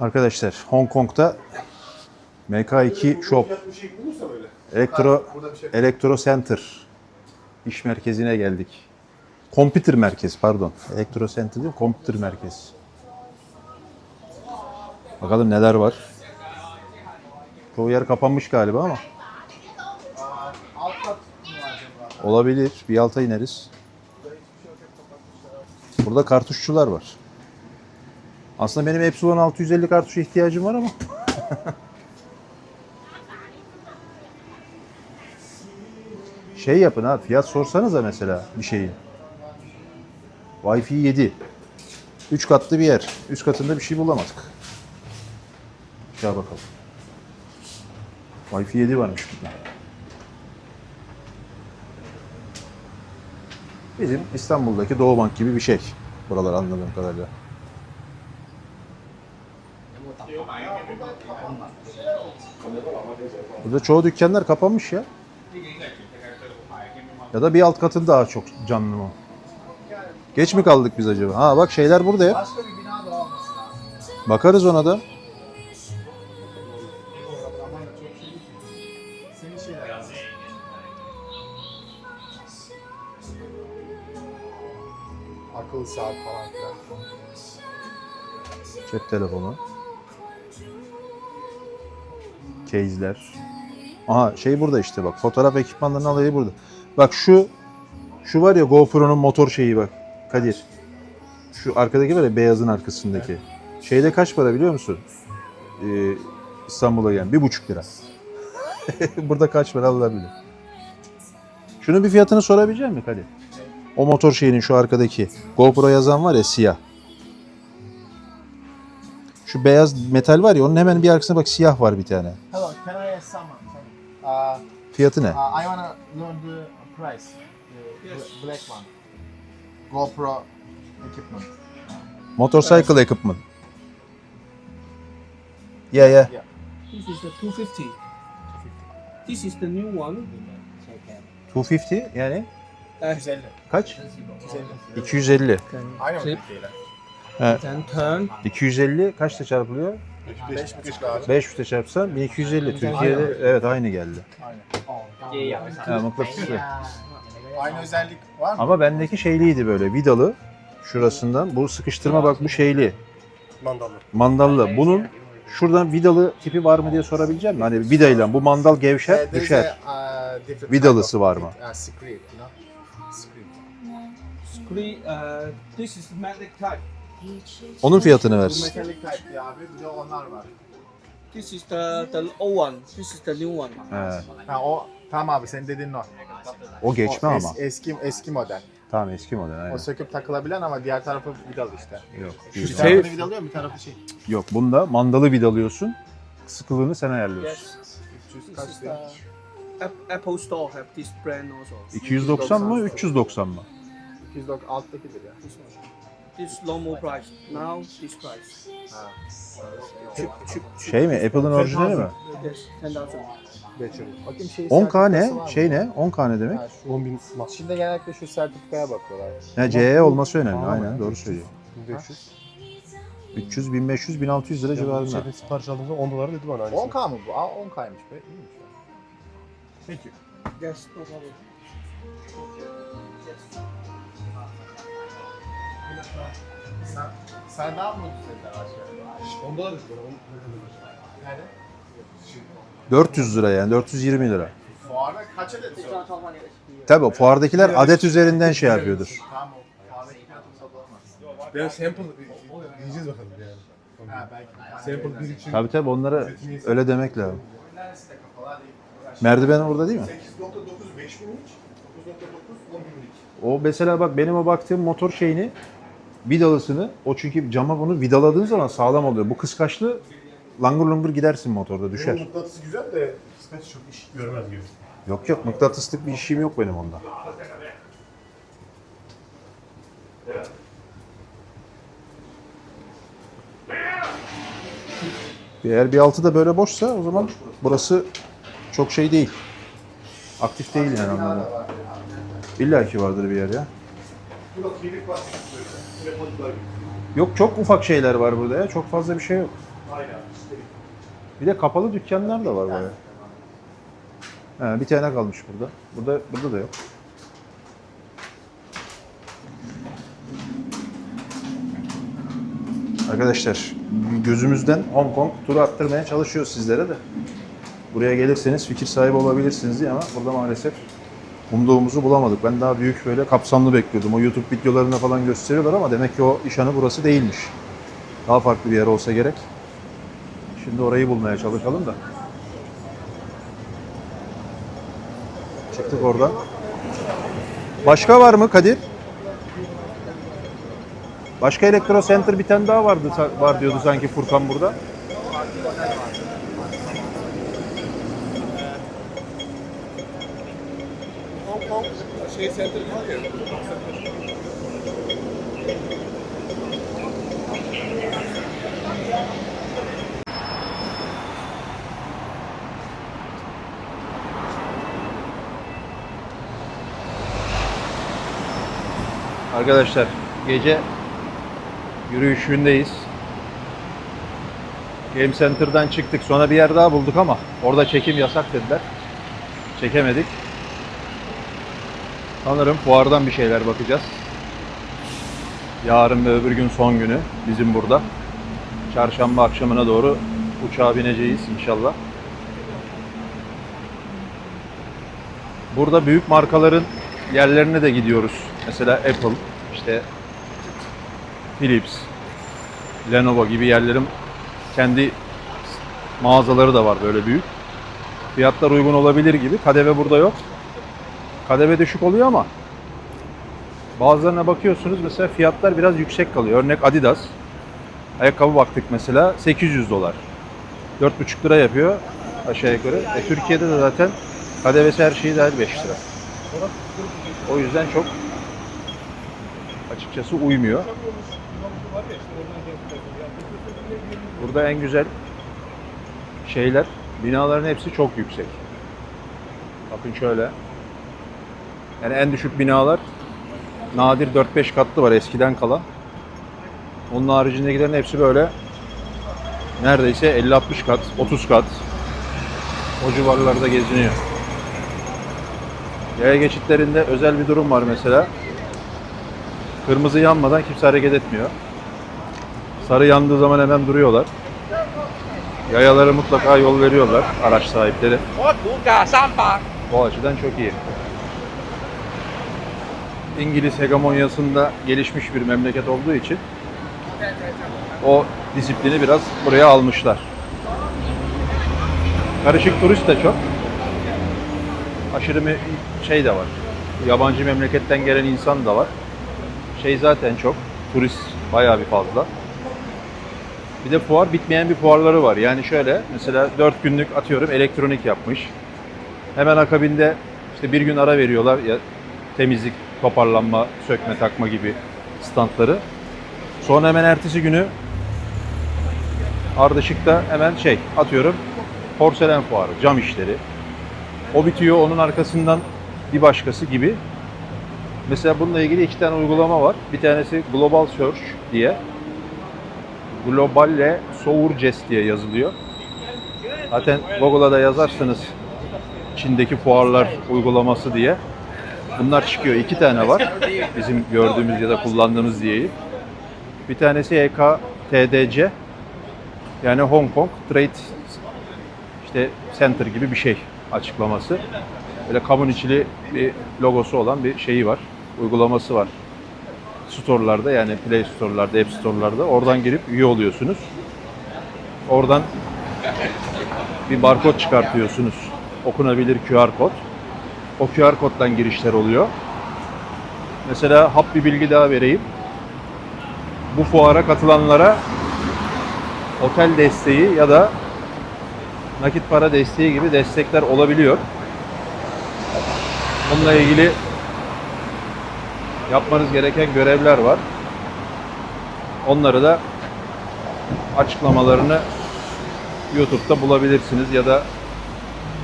Arkadaşlar Hong Kong'da MK2 Shop. Elektro. Elektro Center iş merkezine geldik. Computer merkez pardon. Elektro Center değil, Computer merkez. Bakalım neler var. Çoğu yer kapanmış galiba ama olabilir. Bir alta ineriz. Burada kartuşçular var. Aslında benim Epsilon 650 kartuşa ihtiyacım var ama Şey yapın ha, fiyat sorsanıza mesela bir şeyin. Wi-Fi 7. 3 katlı bir yer. Üst katında bir şey bulamadık. Gel bakalım. Wi-Fi 7 varmış burada. Bizim İstanbul'daki Doğu Bank gibi bir şey. Buralar anladığım kadarıyla. Burada çoğu dükkanlar kapanmış ya. Ya da bir alt katın daha çok canlı mı? Geç mi kaldık biz acaba? Ha bak şeyler burada ya. Bakarız ona da. Akıllı saat falan filan. Cep telefonu. Case'ler. Aha şey burada işte bak. Fotoğraf ekipmanlarının alayı burada. Bak şu şu var ya GoPro'nun motor şeyi bak. Kadir. Şu arkadaki var ya beyazın arkasındaki. Şeyde kaç para biliyor musun? Ee, İstanbul'a gelen. Bir buçuk lira. burada kaç para Allah bilir. Şunun bir fiyatını sorabilecek misin Kadir? O motor şeyinin şu arkadaki. GoPro yazan var ya siyah. Şu beyaz metal var ya onun hemen bir arkasına bak siyah var bir tane. Hello, can I ask someone? Uh, Fiyatı ne? uh, I wanna learn the price. The bl- black one. GoPro equipment. Motorcycle equipment. Yeah yeah. This is the 250. This is the new one. 250 yani 150. kaç? 150. 250. Aynı mı. Türkiye'yle? Then turn. 250 kaçta çarpılıyor? 5,5 lazım. 500'te çarpsan 1250. Türkiye'de evet aynı geldi. Aynen. Ha, mıknatıslı. Aynı özellik var mı? Ama bendeki şeyliydi böyle vidalı. Şurasından. Bu sıkıştırma bak bu şeyli. Mandallı. Mandallı. Bunun şuradan vidalı tipi var mı diye sorabileceğim mi? Hani vidayla bu mandal gevşer düşer. Vidalısı var mı? Uh. Screen. Uh, this is magnetic type. Onun fiyatını Bu versin. metalik type diye abi. Bir de onlar var. This is the the old one. This is the new one. He. Ha o tamam abi senin dediğin o. O geçme O ama. es- eski eski model. Tamam eski model aynen. O söküp takılabilen ama diğer tarafı vidalı işte. Yok. Bir Şey- tarafını vidalıyor, bir tarafı şey. Yok bunda mandalı vidalıyorsun. Sıkılığını sen ayarlıyorsun. Yes. 300 kaç diyor? App- Apple Store have this brand also. 290 mı 390 mı? 290 alttakidir ya. This one. This normal price. Now this price. Ha. Cheap, cheap, cheap. Şey mi Apple'ın orijinali mi? Yes, ten thousand. Battery. Bakayım şey 10K ne? Şey ne? 10K ne demek? Ha, şu 10.000 Şimdi genellikle şu sertifikaya bakıyorlar. Ya CE olması önemli. Aynen doğru söylüyor. 1500. 300, 1500, 1600 lira civarında. Şeyde sipariş aldığımda 10 dolar dedi bana aynısı. 10K mı bu? Aa 10K'ymış be. İyiymiş ya. Peki. Yes, no problem. Sen, sen daha mı dediler aşağıya? 10 dolar dedi bana. Nerede? 400 lira yani 420 lira. Fuarda kaç adet? Tabii o fuardakiler adet üzerinden şey yapıyordur. Tamam o fuardaki. Ben sample diyeceğiz bakalım yani. Ha belki. Sample bir için Tabii tabii onlara öyle demek lazım. Merdiven orada değil mi? 8.9 5000 inç. 9.9 10 binlik. O mesela bak benim o baktığım motor şeyini vidalısını o çünkü cama bunu vidaladığın zaman sağlam oluyor. Bu kıskaçlı langur lungur gidersin motorda düşer. mıknatısı güzel de kıskaç çok iş görmez gibi. Yok yok mıknatıslık bir işim yok benim onda. Eğer bir altı da böyle boşsa o zaman burası çok şey değil. Aktif değil yani anlamda. İlla ki vardır bir yer ya. Burada kirlik var. Telefonlar gibi. Yok çok ufak şeyler var burada ya. Çok fazla bir şey yok. Bir de kapalı dükkanlar da var baya. Ha, bir tane kalmış burada. Burada burada da yok. Arkadaşlar gözümüzden Hong Kong turu attırmaya çalışıyoruz sizlere de. Buraya gelirseniz fikir sahibi olabilirsiniz diye ama burada maalesef umduğumuzu bulamadık. Ben daha büyük böyle kapsamlı bekliyordum. O YouTube videolarında falan gösteriyorlar ama demek ki o işanı burası değilmiş. Daha farklı bir yer olsa gerek. Şimdi orayı bulmaya çalışalım da. Çıktık oradan. Başka var mı Kadir? Başka Elektro Center bir tane daha vardı var diyordu sanki Furkan burada. Hong Kong şey center var ya. Arkadaşlar gece yürüyüşündeyiz. Game Center'dan çıktık. Sonra bir yer daha bulduk ama orada çekim yasak dediler. Çekemedik. Sanırım fuardan bir şeyler bakacağız. Yarın ve öbür gün son günü bizim burada. Çarşamba akşamına doğru uçağa bineceğiz inşallah. Burada büyük markaların yerlerine de gidiyoruz. Mesela Apple, işte Philips, Lenovo gibi yerlerin kendi mağazaları da var böyle büyük. Fiyatlar uygun olabilir gibi. KDV burada yok. KDV düşük oluyor ama bazılarına bakıyorsunuz mesela fiyatlar biraz yüksek kalıyor. Örnek Adidas. Ayakkabı baktık mesela 800 dolar. 4,5 lira yapıyor aşağı yukarı. E, Türkiye'de de zaten KDV'si her şeyi dahil 5 lira. O yüzden çok açıkçası uymuyor. Burada en güzel şeyler, binaların hepsi çok yüksek. Bakın şöyle. Yani en düşük binalar nadir 4-5 katlı var eskiden kalan. Onun haricindekilerin hepsi böyle neredeyse 50-60 kat, 30 kat o civarlarda geziniyor. Yaya geçitlerinde özel bir durum var mesela. Kırmızı yanmadan kimse hareket etmiyor. Sarı yandığı zaman hemen duruyorlar. Yayalara mutlaka yol veriyorlar araç sahipleri. Bu açıdan çok iyi. İngiliz hegemonyasında gelişmiş bir memleket olduğu için o disiplini biraz buraya almışlar. Karışık turist de çok. Aşırı şey de var. Yabancı memleketten gelen insan da var. Şey zaten çok. Turist bayağı bir fazla. Bir de fuar bitmeyen bir fuarları var. Yani şöyle mesela 4 günlük atıyorum elektronik yapmış. Hemen akabinde işte bir gün ara veriyorlar ya temizlik, toparlanma, sökme, takma gibi standları. Sonra hemen ertesi günü ardışıkta hemen şey atıyorum porselen fuarı, cam işleri. O bitiyor onun arkasından bir başkası gibi. Mesela bununla ilgili iki tane uygulama var. Bir tanesi Global Search diye. Globalle Sources diye yazılıyor. Zaten Google'a da yazarsanız Çin'deki fuarlar uygulaması diye. Bunlar çıkıyor. İki tane var. Bizim gördüğümüz ya da kullandığımız diyeyim. Bir tanesi EKTDC. Yani Hong Kong Trade işte Center gibi bir şey açıklaması. Böyle kabın içili bir logosu olan bir şeyi var. Uygulaması var. Store'larda yani Play Store'larda, App Store'larda oradan girip üye oluyorsunuz. Oradan bir barkod çıkartıyorsunuz. Okunabilir QR kod. O QR koddan girişler oluyor. Mesela hap bir bilgi daha vereyim. Bu fuara katılanlara otel desteği ya da nakit para desteği gibi destekler olabiliyor. Bununla ilgili yapmanız gereken görevler var. Onları da açıklamalarını YouTube'da bulabilirsiniz ya da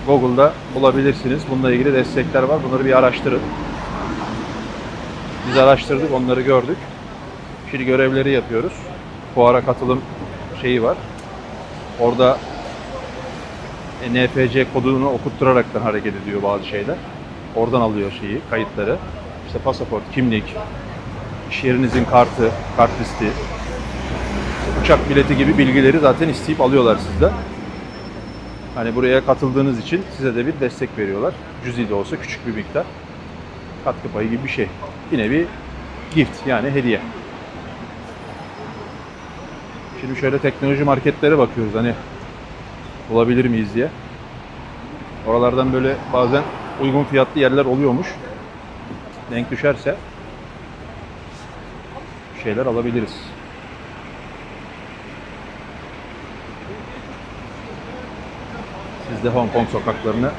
Google'da bulabilirsiniz. Bununla ilgili destekler var. Bunları bir araştırın. Biz araştırdık, onları gördük. Şimdi görevleri yapıyoruz. Fuara katılım şeyi var. Orada NFC kodunu okutturaraktan hareket ediyor bazı şeyler. Oradan alıyor şeyi, kayıtları. İşte pasaport, kimlik, iş yerinizin kartı, kart listi, uçak bileti gibi bilgileri zaten isteyip alıyorlar sizden. Hani buraya katıldığınız için size de bir destek veriyorlar. Cüzi de olsa küçük bir miktar. Katkı payı gibi bir şey. Bir nevi gift yani hediye. Şimdi şöyle teknoloji marketlere bakıyoruz hani bulabilir miyiz diye. Oralardan böyle bazen uygun fiyatlı yerler oluyormuş. Denk düşerse bir şeyler alabiliriz. Siz de Hong Kong sokaklarını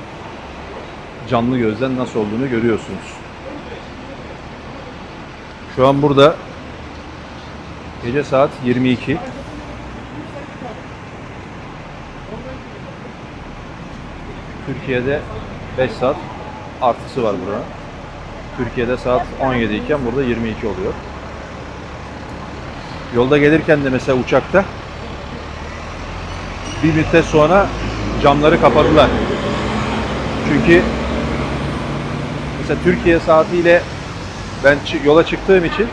canlı gözden nasıl olduğunu görüyorsunuz. Şu an burada gece saat 22. Türkiye'de 5 saat artısı var burada. Türkiye'de saat 17 iken burada 22 oluyor. Yolda gelirken de mesela uçakta bir müddet sonra camları kapadılar. Çünkü mesela Türkiye saatiyle ben yola çıktığım için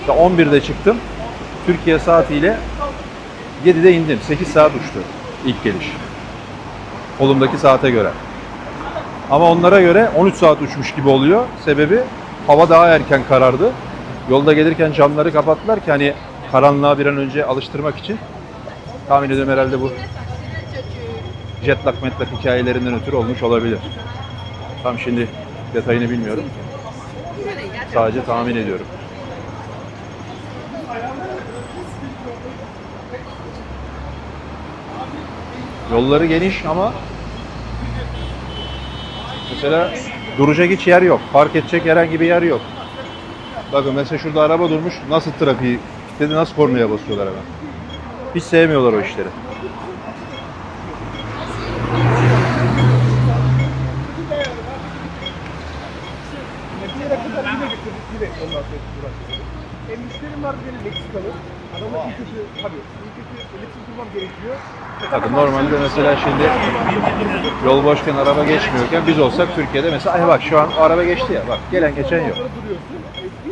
işte 11'de çıktım. Türkiye saatiyle 7'de indim. 8 saat uçtu ilk geliş. Kolumdaki saate göre. Ama onlara göre 13 saat uçmuş gibi oluyor. Sebebi hava daha erken karardı. Yolda gelirken camları kapattılar ki hani karanlığa bir an önce alıştırmak için. Tahmin ediyorum herhalde bu jet lag metlak hikayelerinden ötürü olmuş olabilir. Tam şimdi detayını bilmiyorum. Sadece tahmin ediyorum. Yolları geniş ama mesela duracak hiç yer yok. Park edecek herhangi bir yer yok. Bakın mesela şurada araba durmuş. Nasıl trafiği kilitledi, nasıl kornaya basıyorlar hemen. Hiç sevmiyorlar o işleri. E, müşterim var benim Meksikalı. Adamın iyi kötü, tabii iyi kötü iletişim kurmam gerekiyor. Bakın normalde mesela şimdi yol boşken araba geçmiyorken biz olsak Türkiye'de mesela ay bak şu an araba geçti ya bak gelen geçen yok.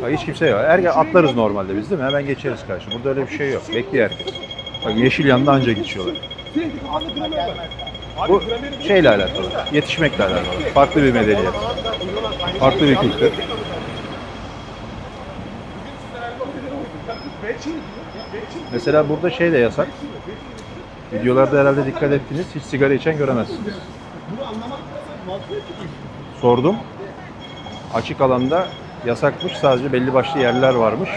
Bak hiç kimse yok. Her atlarız normalde biz değil mi? Hemen geçeriz karşı. Burada öyle bir şey yok. Bekliyor herkes. Bak yeşil yanında anca geçiyorlar. Bu şeyle alakalı. Yetişmekle alakalı. Farklı bir medeniyet. Farklı bir kültür. Mesela burada şey de yasak. Videolarda herhalde dikkat ettiniz. Hiç sigara içen göremezsiniz. Sordum. Açık alanda yasakmış. Sadece belli başlı yerler varmış.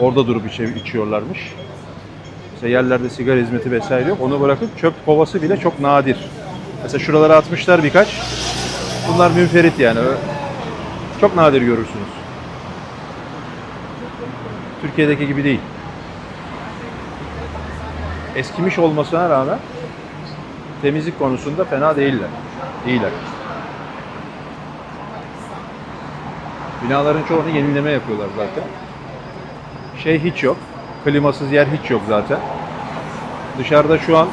Orada durup içe, içiyorlarmış. Mesela yerlerde sigara hizmeti vesaire yok. Onu bırakıp çöp kovası bile çok nadir. Mesela şuralara atmışlar birkaç. Bunlar münferit yani. Çok nadir görürsünüz. Türkiye'deki gibi değil. Eskimiş olmasına rağmen temizlik konusunda fena değiller. İyiler. Binaların çoğunu yenileme yapıyorlar zaten. Şey hiç yok. Klimasız yer hiç yok zaten. Dışarıda şu an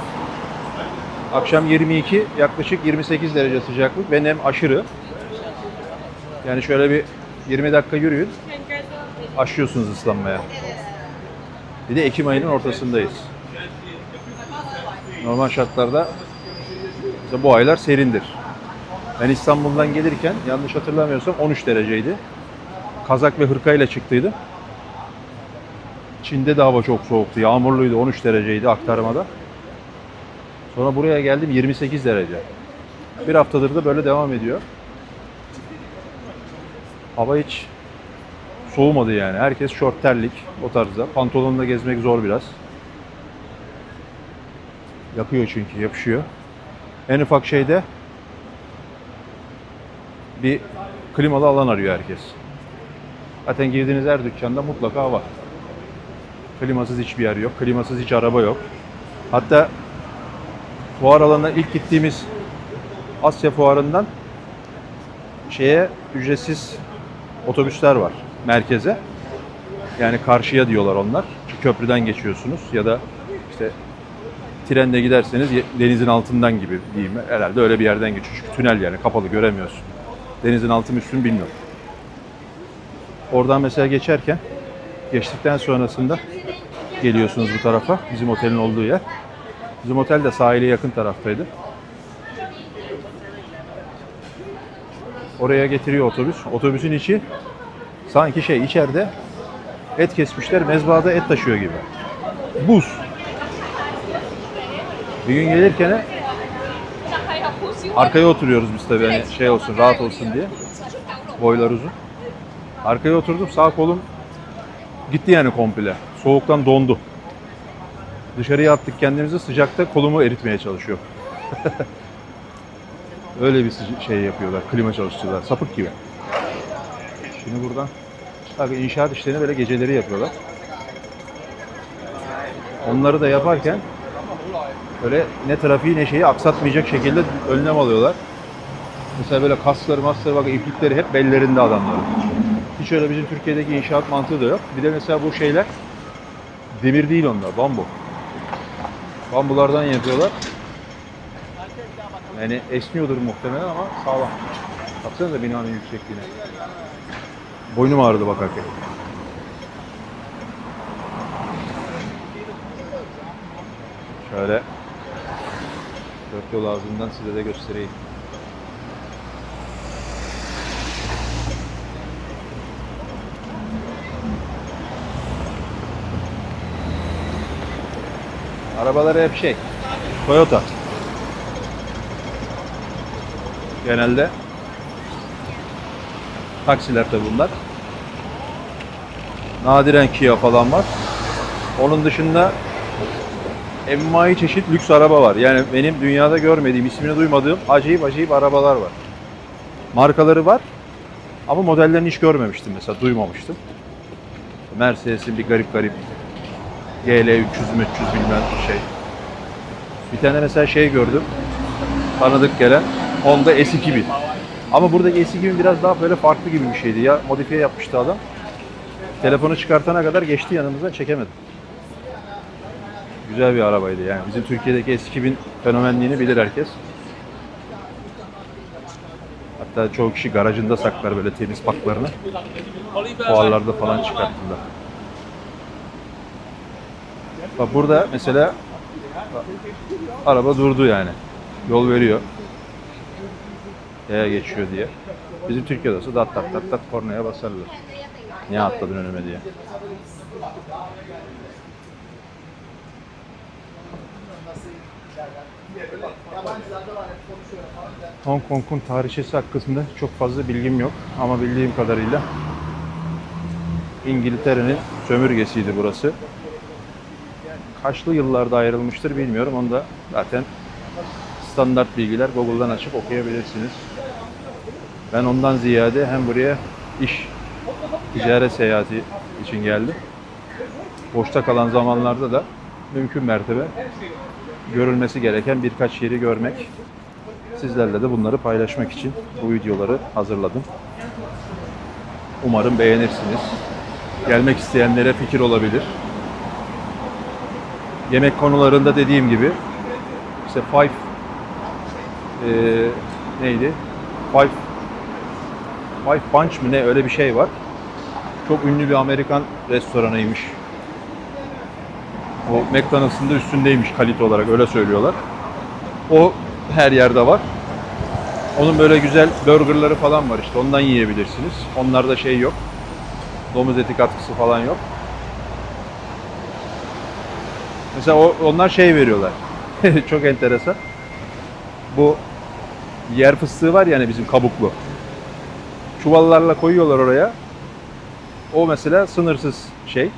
akşam 22, yaklaşık 28 derece sıcaklık ve nem aşırı. Yani şöyle bir 20 dakika yürüyün, aşıyorsunuz ıslanmaya. Bir de Ekim ayının ortasındayız. Normal şartlarda mesela bu aylar serindir. Ben İstanbul'dan gelirken yanlış hatırlamıyorsam 13 dereceydi. Kazak ve hırkayla çıktıydım. Çin'de de hava çok soğuktu. Yağmurluydu. 13 dereceydi aktarmada. Sonra buraya geldim 28 derece. Bir haftadır da böyle devam ediyor. Hava hiç soğumadı yani. Herkes şort terlik o tarzda. Pantolonla gezmek zor biraz. Yakıyor çünkü yapışıyor. En ufak şeyde bir klimalı alan arıyor herkes. Zaten girdiğiniz her dükkanda mutlaka var. Klimasız hiçbir yer yok. Klimasız hiç araba yok. Hatta fuar alanına ilk gittiğimiz Asya fuarından şeye ücretsiz otobüsler var merkeze. Yani karşıya diyorlar onlar. Köprüden geçiyorsunuz ya da trenle giderseniz denizin altından gibi diyeyim. Herhalde öyle bir yerden geçiyor. Çünkü tünel yani kapalı göremiyorsun. Denizin altı mı üstü mü bilmiyorum. Oradan mesela geçerken geçtikten sonrasında geliyorsunuz bu tarafa. Bizim otelin olduğu yer. Bizim otel de sahile yakın taraftaydı. Oraya getiriyor otobüs. Otobüsün içi sanki şey içeride et kesmişler mezbahada et taşıyor gibi. Buz. Gün gelirken arkaya oturuyoruz biz tabii hani şey olsun rahat olsun diye. Boylar uzun. Arkaya oturdum sağ kolum gitti yani komple. Soğuktan dondu. Dışarıya attık kendimizi sıcakta kolumu eritmeye çalışıyor. Öyle bir şey yapıyorlar, klima çalıştırıyorlar, sapık gibi. Şimdi buradan, tabii inşaat işlerini böyle geceleri yapıyorlar. Onları da yaparken böyle ne trafiği ne şeyi aksatmayacak şekilde önlem alıyorlar. Mesela böyle kasları, masları bak iplikleri hep bellerinde adamların. Hiç öyle bizim Türkiye'deki inşaat mantığı da yok. Bir de mesela bu şeyler demir değil onlar, bambu. Bambulardan yapıyorlar. Yani esniyordur muhtemelen ama sağlam. Baksanıza binanın yüksekliğine. Boynum ağrıdı bakarken. Şöyle dört yol ağzından size de göstereyim. Arabaları hep şey, Toyota. Genelde taksiler tabi bunlar. Nadiren Kia falan var. Onun dışında envai çeşit lüks araba var. Yani benim dünyada görmediğim, ismini duymadığım acayip acayip arabalar var. Markaları var ama modellerini hiç görmemiştim mesela, duymamıştım. Mercedes'in bir garip garip GL 300 300 bilmem şey. Bir tane mesela şey gördüm. Tanıdık gelen Honda S2000. Ama buradaki S2000 biraz daha böyle farklı gibi bir şeydi. Ya modifiye yapmıştı adam. Telefonu çıkartana kadar geçti yanımızdan çekemedim. Güzel bir arabaydı yani. Bizim Türkiye'deki S2000 fenomenliğini bilir herkes. Hatta çoğu kişi garajında saklar böyle temiz paklarını. Fuarlarda falan çıkarttılar. Bak burada mesela araba durdu yani. Yol veriyor. Yaya geçiyor diye. Bizim Türkiye'de olsa dat dat dat dat kornaya basarlar. Niye atladın önüme diye. Hong Kong'un tarihçesi hakkında çok fazla bilgim yok ama bildiğim kadarıyla İngiltere'nin sömürgesiydi burası. Kaçlı yıllarda ayrılmıştır bilmiyorum. Onu da zaten standart bilgiler Google'dan açıp okuyabilirsiniz. Ben ondan ziyade hem buraya iş, ticaret seyahati için geldim. Boşta kalan zamanlarda da mümkün mertebe görülmesi gereken birkaç yeri görmek, sizlerle de bunları paylaşmak için bu videoları hazırladım. Umarım beğenirsiniz. Gelmek isteyenlere fikir olabilir. Yemek konularında dediğim gibi işte Five eee, neydi? Five Five Punch mı ne öyle bir şey var. Çok ünlü bir Amerikan restoranıymış. O McDonald's'ın da üstündeymiş kalite olarak öyle söylüyorlar. O her yerde var. Onun böyle güzel burgerları falan var işte ondan yiyebilirsiniz. Onlarda şey yok. Domuz eti katkısı falan yok. Mesela o, onlar şey veriyorlar. Çok enteresan. Bu yer fıstığı var yani bizim kabuklu. Çuvallarla koyuyorlar oraya. O mesela sınırsız şey.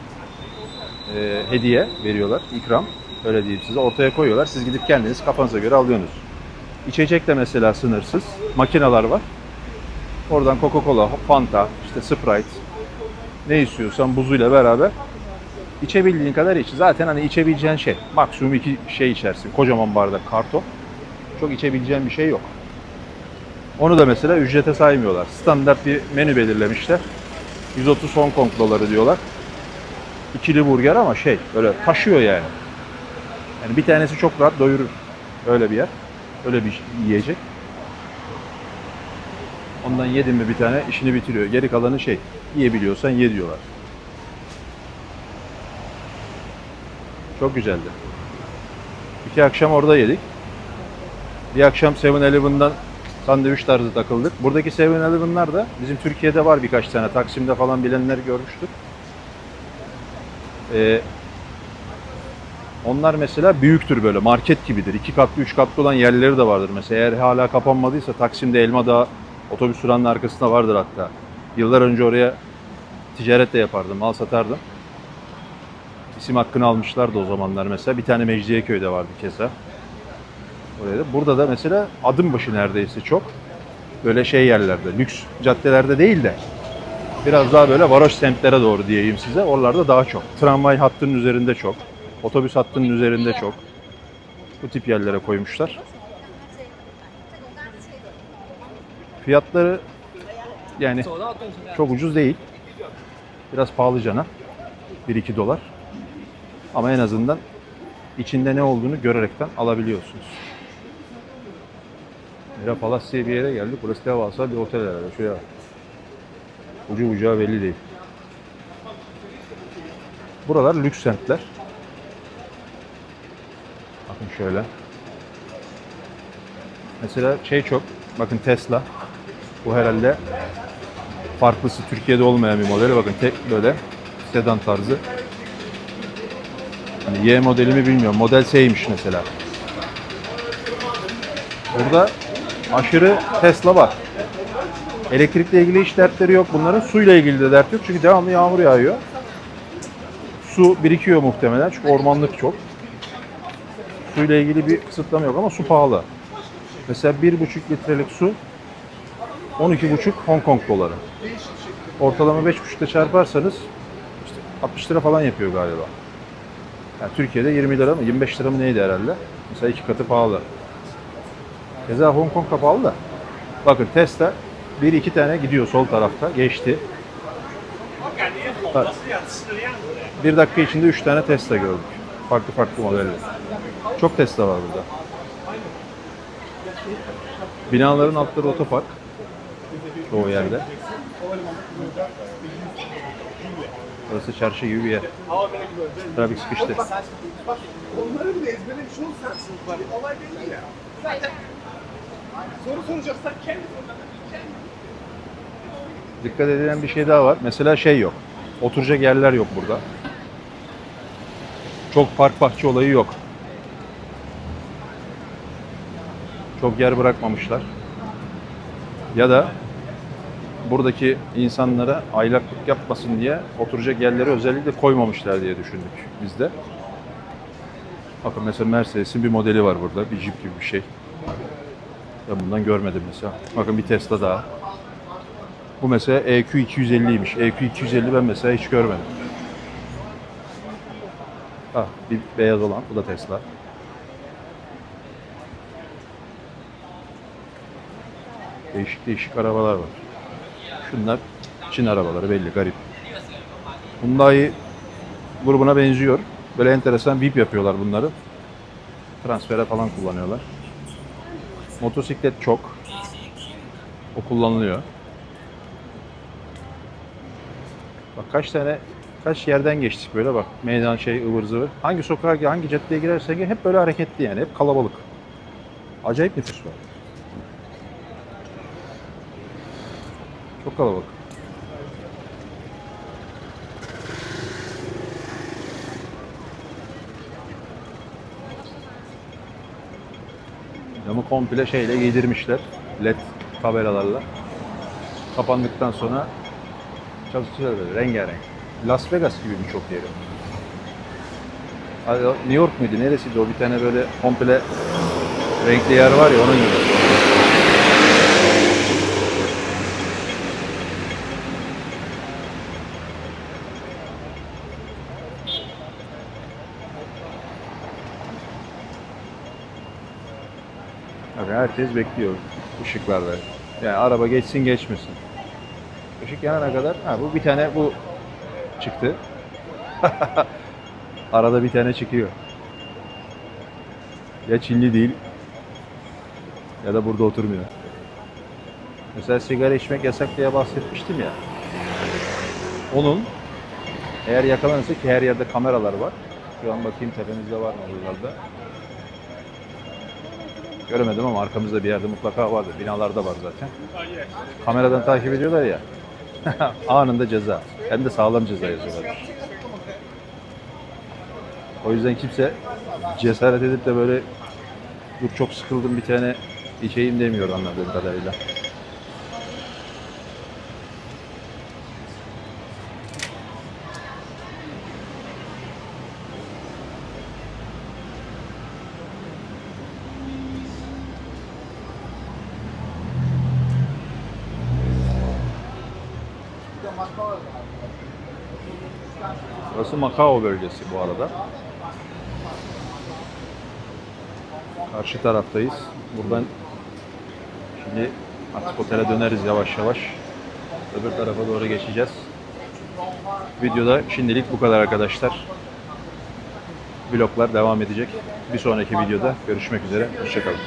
e, hediye veriyorlar, ikram. Öyle diyeyim size. Ortaya koyuyorlar. Siz gidip kendiniz kafanıza göre alıyorsunuz. İçecek de mesela sınırsız. Makineler var. Oradan Coca-Cola, Fanta, işte Sprite, ne istiyorsan buzuyla beraber içebildiğin kadar iç. Zaten hani içebileceğin şey. Maksimum iki şey içersin. Kocaman bardak karton. Çok içebileceğin bir şey yok. Onu da mesela ücrete saymıyorlar. Standart bir menü belirlemişler. 130 Hong Kong doları diyorlar. İkili burger ama şey böyle taşıyor yani. Yani bir tanesi çok rahat doyurur. Öyle bir yer. Öyle bir yiyecek. Ondan yedin mi bir tane işini bitiriyor. Geri kalanı şey yiyebiliyorsan ye diyorlar. Çok güzeldi. İki akşam orada yedik. Bir akşam 7-Eleven'dan sandviç tarzı takıldık. Buradaki 7-Eleven'lar da bizim Türkiye'de var birkaç tane. Taksim'de falan bilenler görmüştür. Ee, onlar mesela büyüktür böyle market gibidir. İki katlı, üç katlı olan yerleri de vardır. Mesela eğer hala kapanmadıysa Taksim'de Elmadağ otobüs durağının arkasında vardır hatta. Yıllar önce oraya ticaret de yapardım, mal satardım. İsim hakkını almışlardı o zamanlar mesela. Bir tane Mecidiyeköy'de vardı keza. Oraya da. Burada da mesela adım başı neredeyse çok. Böyle şey yerlerde, lüks caddelerde değil de biraz daha böyle varoş semtlere doğru diyeyim size. Oralarda daha çok. Tramvay hattının üzerinde çok. Otobüs hattının üzerinde çok. Bu tip yerlere koymuşlar. Fiyatları yani çok ucuz değil. Biraz pahalı cana. 1-2 dolar. Ama en azından içinde ne olduğunu görerekten alabiliyorsunuz. Mira Palace bir yere geldik. Burası devasa bir otel herhalde. Şuraya bak. Ucu bucağı belli değil. Buralar lüks semtler. Bakın şöyle. Mesela şey çok. Bakın Tesla. Bu herhalde farklısı Türkiye'de olmayan bir modeli. Bakın tek böyle sedan tarzı. Hani Y modeli mi bilmiyorum. Model S'ymiş mesela. Burada aşırı Tesla var. Elektrikle ilgili hiç dertleri yok bunların. Suyla ilgili de dert yok. Çünkü devamlı yağmur yağıyor. Su birikiyor muhtemelen. Çünkü ormanlık çok. Suyla ilgili bir kısıtlama yok ama su pahalı. Mesela 1,5 litrelik su 12,5 Hong Kong doları. Ortalama 5,5'ta çarparsanız işte 60 lira falan yapıyor galiba. Yani Türkiye'de 20 lira mı 25 lira mı neydi herhalde? Mesela iki katı pahalı. Keza Hong Kong pahalı da. Bakın Tesla bir iki tane gidiyor sol tarafta geçti. Bak, Bir dakika içinde üç tane Tesla gördük. Farklı farklı modeller. Çok Tesla var burada. Binaların altları otopark. Çoğu yerde. Burası çarşı gibi bir yer. Trafik sıkıştı. Onları bile ezberlemiş ol sensin. Olay belli ya. Soru soracaksan kendi Dikkat edilen bir şey daha var. Mesela şey yok. Oturacak yerler yok burada. Çok park bahçe olayı yok. Çok yer bırakmamışlar. Ya da buradaki insanlara aylaklık yapmasın diye oturacak yerleri özellikle koymamışlar diye düşündük biz de. Bakın mesela Mercedes'in bir modeli var burada. Bir Jeep gibi bir şey. Ben bundan görmedim mesela. Bakın bir Tesla daha. Bu mesela E EQ 250'ymiş. EQ 250 ben mesela hiç görmedim. Ah, bir beyaz olan. Bu da Tesla. Değişik değişik arabalar var. Şunlar Çin arabaları belli, garip. Hyundai grubuna benziyor. Böyle enteresan VIP yapıyorlar bunları. Transfere falan kullanıyorlar. Motosiklet çok. O kullanılıyor. Bak kaç tane kaç yerden geçtik böyle bak meydan şey ıvır zıvır. Hangi sokağa hangi caddeye girersen gir hep böyle hareketli yani hep kalabalık. Acayip nüfus var. Çok kalabalık. Camı komple şeyle giydirmişler. LED tabelalarla. Kapandıktan sonra çalışıyor böyle rengarenk. Las Vegas gibi birçok yeri. New York muydu? Neresiydi o? Bir tane böyle komple renkli yer var ya onun gibi. Tabii herkes bekliyor ışıklarda. Yani araba geçsin geçmesin. Işık yanana kadar ha bu bir tane bu çıktı. Arada bir tane çıkıyor. Ya Çinli değil ya da burada oturmuyor. Mesela sigara içmek yasak diye bahsetmiştim ya. Onun eğer yakalanırsa ki her yerde kameralar var. Şu an bakayım tepemizde var mı buralarda. Göremedim ama arkamızda bir yerde mutlaka vardır. Binalarda var zaten. Kameradan takip ediyorlar ya. Anında ceza. Hem de sağlam ceza yazıyorlar. O yüzden kimse cesaret edip de böyle dur çok sıkıldım bir tane içeyim demiyor anladığım kadarıyla. Burası Macao bölgesi bu arada. Karşı taraftayız. Buradan şimdi artık otele döneriz yavaş yavaş. Öbür tarafa doğru geçeceğiz. Videoda şimdilik bu kadar arkadaşlar. Vloglar devam edecek. Bir sonraki videoda görüşmek üzere. Hoşçakalın.